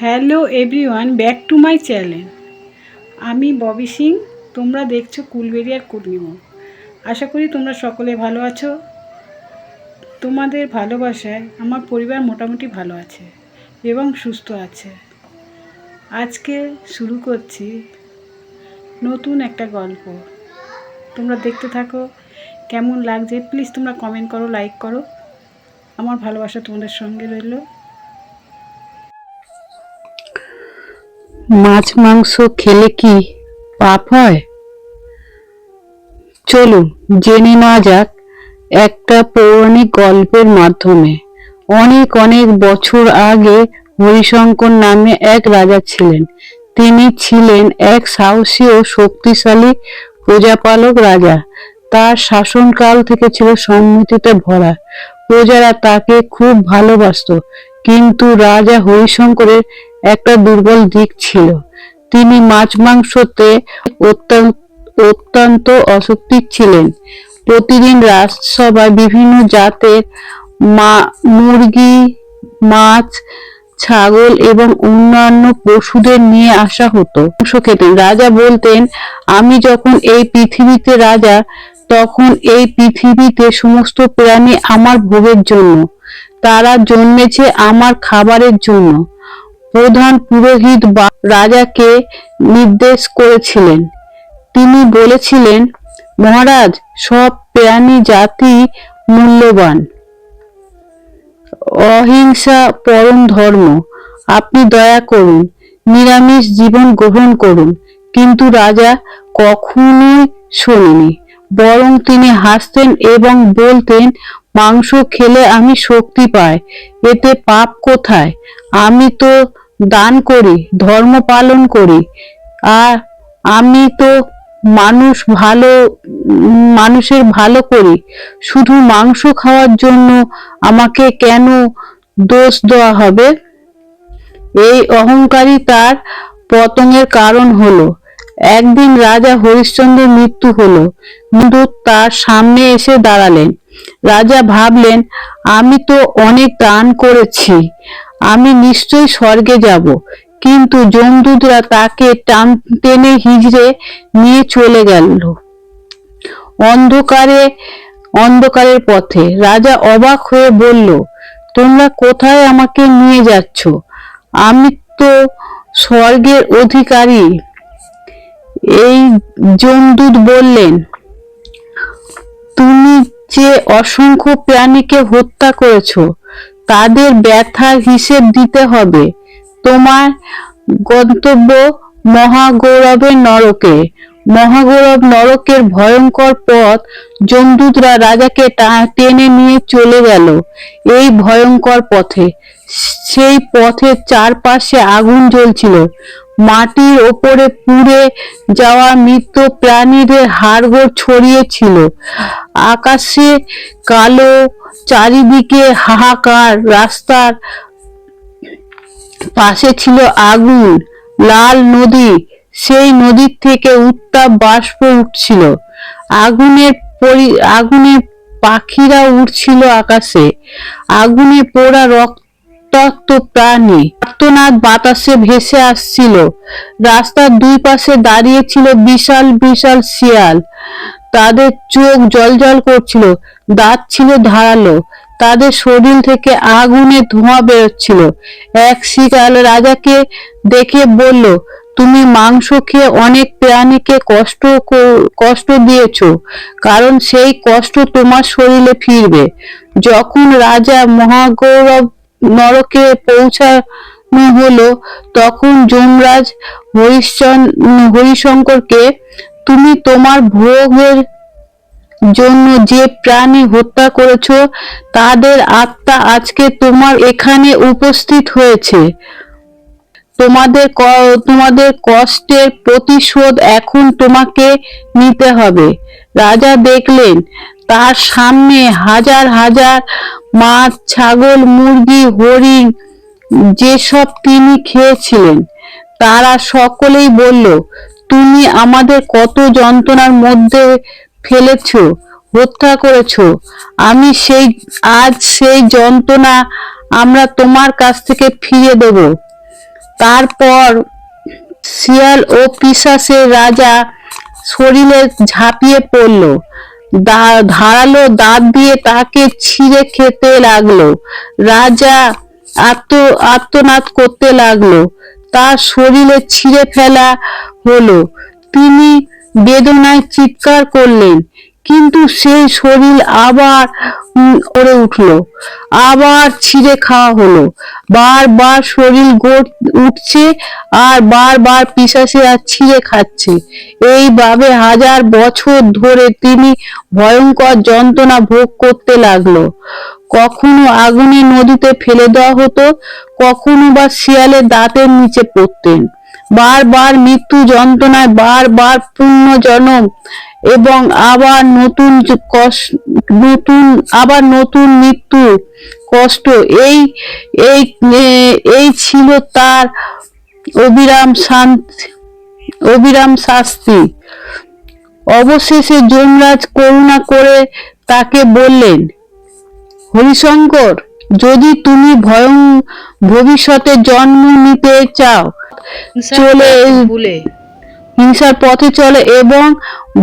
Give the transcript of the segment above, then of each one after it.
Hello everyone, back to my channel. আমি Bobby Singh, তোমরা দেখছ কুলবেরিয়ার পূর্ণিমা আশা করি তোমরা সকলে ভালো আছো। তোমাদের ভালোবাসায় আমার পরিবার মোটামুটি ভালো আছে এবং সুস্থ আছে। আজকে শুরু করছি নতুন একটা গল্প। তোমরা দেখতে থাকো, কেমন লাগছে? প্লিজ তোমরা কমেন্ট করো লাইক করো। আমার ভালোবাসা তোমাদের সঙ্গে রইল। মাছ মাংস খেলে কি পাপ হয়? চলুন, জেনে নেওয়া যাক একটা পৌরাণিক গল্পের মাধ্যমে। অনেক অনেক বছর আগে হরিশঙ্কর নামে এক রাজা ছিলেন। তিনি ছিলেন এক সাহসী ও শক্তিশালী প্রজাপালক রাজা। তার শাসনকাল থেকে ছিল সম্মতিতে ভরা। প্রজারা তাকে খুব ভালোবাসতো, কিন্তু রাজা হরিশঙ্করের একটা দুর্বল দিক ছিল। তিনি মাছ মাংসতে অত্যন্ত অশক্তি ছিলেন। প্রতিদিন রাজসভায় বিভিন্ন জাতের মা, মুরগি, মাছ, ছাগল এবং অন্যান্য পশুদের নিয়ে আসা হতো। খেতেন। রাজা বলতেন, আমি যখন এই পৃথিবীতে রাজা তখন এই পৃথিবীতে সমস্ত প্রাণী আমার ভোগের জন্য, তারা জন্মেছে আমার খাবারের জন্য। প্রধান পুরোহিত বা রাজাকে নির্দেশ করেছিলেন। তিনি বলেছিলেন, মহারাজ, সব প্রাণী জাতি মূল্যবান। অহিংসা পরম ধর্ম। আপনি দয়া করুন, নিরামিষ জীবন গ্রহণ করুন। কিন্তু রাজা কখনোই শোনেনি বরং তিনি হাসতেন এবং বলতেন, মাংস খেলে আমি শক্তি পাই, এতে পাপ কোথায়? আমি তো দান করি, ধর্ম পালন করি, আর আমি তো মানুষ ভালো, মানুষের ভালো করি। শুধু মাংস খাওয়ার জন্য আমাকে কেন দোষ দেওয়া হবে? এই অহংকারই তার পতনের কারণ হলো। একদিন রাজা হরিশ্চন্দ্রের মৃত্যু হলো, কিন্তু তার সামনে এসে দাঁড়ালেন। রাজা ভাবলেন, আমি তো অনেক দান করেছি, আমি নিশ্চয়ই স্বর্গে যাব, কিন্তু জমদূতরা তাকে টান টেনে হিজড়ে নিয়ে চলে গেল। অন্ধকারে, অন্ধকারের পথে রাজা অবাক হয়ে বলল, তোমরা কোথায় আমাকে নিয়ে যাচ্ছ? আমি তো স্বর্গের অধিকারী। এই যমদূত বললেন, তুমি যে অসংখ্য প্রাণীকে হত্যা করেছ, তাদের ব্যথার হিসেব দিতে হবে। তোমার গন্তব্য মহাগৌরবের নরকে। মহাগৌরব নরকের ভয়ঙ্কর পথ জমদূতরা রাজাকে টেনে নিয়ে চলে গেল এই ভয়ঙ্কর পথে। সেই পথের চারপাশে আগুন জ্বলছিল। মাটির ওপরে পুড়ে যাওয়া মৃত প্রাণীদের হাড়গোড় ছড়িয়ে ছিল। আকাশে কালো চারিদিকে হাহাকার রাস্তার পাশে ছিল আগুন, লাল নদী সেই নদীর থেকে উত্তাপ বাষ্প উঠছিল। আগুনের পরি, আগুনের পাখিরা উড়ছিল আকাশে। আগুনে পোড়া রক্তাক্ত প্রাণী আর্তনাদ বাতাসে ভেসে আসছিল। রাস্তার দুই পাশে দাঁড়িয়ে ছিল বিশাল বিশাল শিয়াল। তাদের চোখ জলজল করছিল, দাঁত ছিল ধারালো। তাদের শরীর থেকে আগুনে ধোঁয়া বেরোচ্ছিল। এক শিকাল রাজাকে দেখে বলল তুমি মাংস খেয়ে অনেক প্রাণীকে কষ্ট কষ্ট দিয়েছ, কারণ সেই কষ্ট তোমার শরীরে ফিরবে। যখন রাজা মহাগৌরব নরকে পৌঁছানো হলো, তখন যমরাজ হরিশঙ্করকে, তুমি তোমার ভোগের জন্য যে প্রাণী হত্যা করেছ, তাদের আত্মা আজকে তোমার এখানে উপস্থিত হয়েছে। তোমাদের তোমাদের কষ্টের প্রতিশোধ এখন তোমাকে নিতে হবে। রাজা দেখলেন, তার সামনে হাজার হাজার মাছ, ছাগল, মুরগি, হরিণ, যেসব তিনি খেয়েছিলেন, তারা সকলেই বলল, তুমি আমাদের কত যন্ত্রণার মধ্যে ফেলেছ, হত্যা করেছ। আমি সেই, আজ সেই যন্ত্রণা আমরা তোমার কাছ থেকে ফিরিয়ে দেব। তারপর শিয়াল ও পিশাসের রাজা শরীরে ঝাঁপিয়ে পড়ল। ধারালো দাঁত দিয়ে তাকে ছিঁড়ে খেতে লাগল। রাজা আত্ম, আত্মনাদ করতে লাগল। তার শরীরে ছিঁড়ে ফেলা হলো। তিনি বেদনায় চিৎকার করলেন কিন্তু সেই শরীর আবার ওরে উঠল। আবার ছিঁড়ে খাওয়া হলো। বারবার শরীর গোট উঠছে আর বারবার পিশাসে আর ছিঁড়ে খাচ্ছে। এইভাবে হাজার বছর ধরে তিনি ভয়ঙ্কর যন্ত্রণা ভোগ করতে লাগল। কখনো আগুনে নদীতে ফেলে দেওয়া হতো, কখনো বা শিয়ালের দাঁতের নিচে পড়তেন। বারবার মৃত্যু যন্ত্রণায় বারবার পূর্ণ জনম এবং আবার নতুন নতুন আবার নতুন মৃত্যু কষ্ট। এই এই এই ছিল তার অবিরাম শান্তি অবিরাম শাস্তি। অবশেষে যমরাজ করুণা করে তাকে বললেন হরিশঙ্কর যদি তুমি ভয়ং ভবিষ্যতে জন্ম নিতে চাও চলে ভুলে হিংসার পথে চলো এবং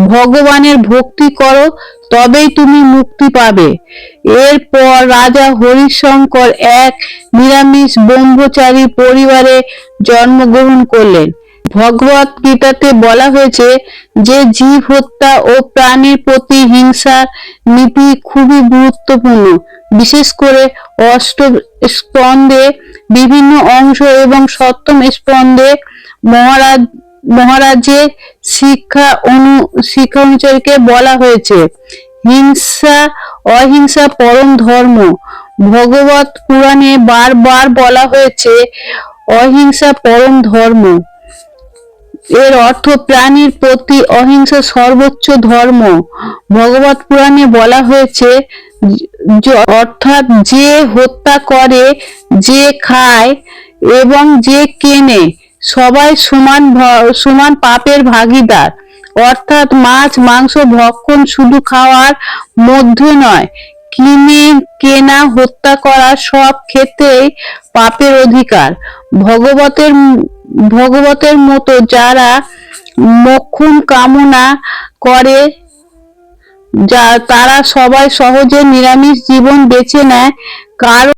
ভগবানের ভক্তি করো, তবেই তুমি মুক্তি পাবে। এরপর রাজা হরিশঙ্কর এক নিরামিষ ব্রহ্মচারী পরিবারে জন্মগ্রহণ করলেন। ভগবত গীতাতে বলা হয়েছে যে জীব হত্যা ও প্রাণীর প্রতি হিংসার নীতি খুবই গুরুত্বপূর্ণ। বিশেষ করে অষ্ট স্কন্ধে বিভিন্ন অংশ এবং সপ্তম স্কন্ধে মহারাজ মহারাজের শিক্ষা অনু, শিক্ষা অনুচারীকে বলা হয়েছে, হিংসা, অহিংসা পরম ধর্ম। ভগবত পুরাণে বারবার বলা হয়েছে, অহিংসা পরম ধর্ম। এর অর্থ প্রাণীর প্রতি অহিংসা সর্বোচ্চ ধর্ম। ভগবত পুরাণে বলা হয়েছে অর্থাৎ যে হত্যা করে, যে খায় এবং যে কেনে সবাই সমান সমান পাপের ভাগিদার। অর্থাৎ মাছ, মাংস, ভক্ষণ শুধু খাওয়ার মধ্যে নয় কিনে কেনা, হত্যা করা সব ক্ষেত্রেই পাপের অধিকার। ভগবতের ভগবতের মতো যারা মক্ষণ কামনা করে, যা, তারা সবাই সহজে নিরামিষ জীবন বেছে নেয়। কারণ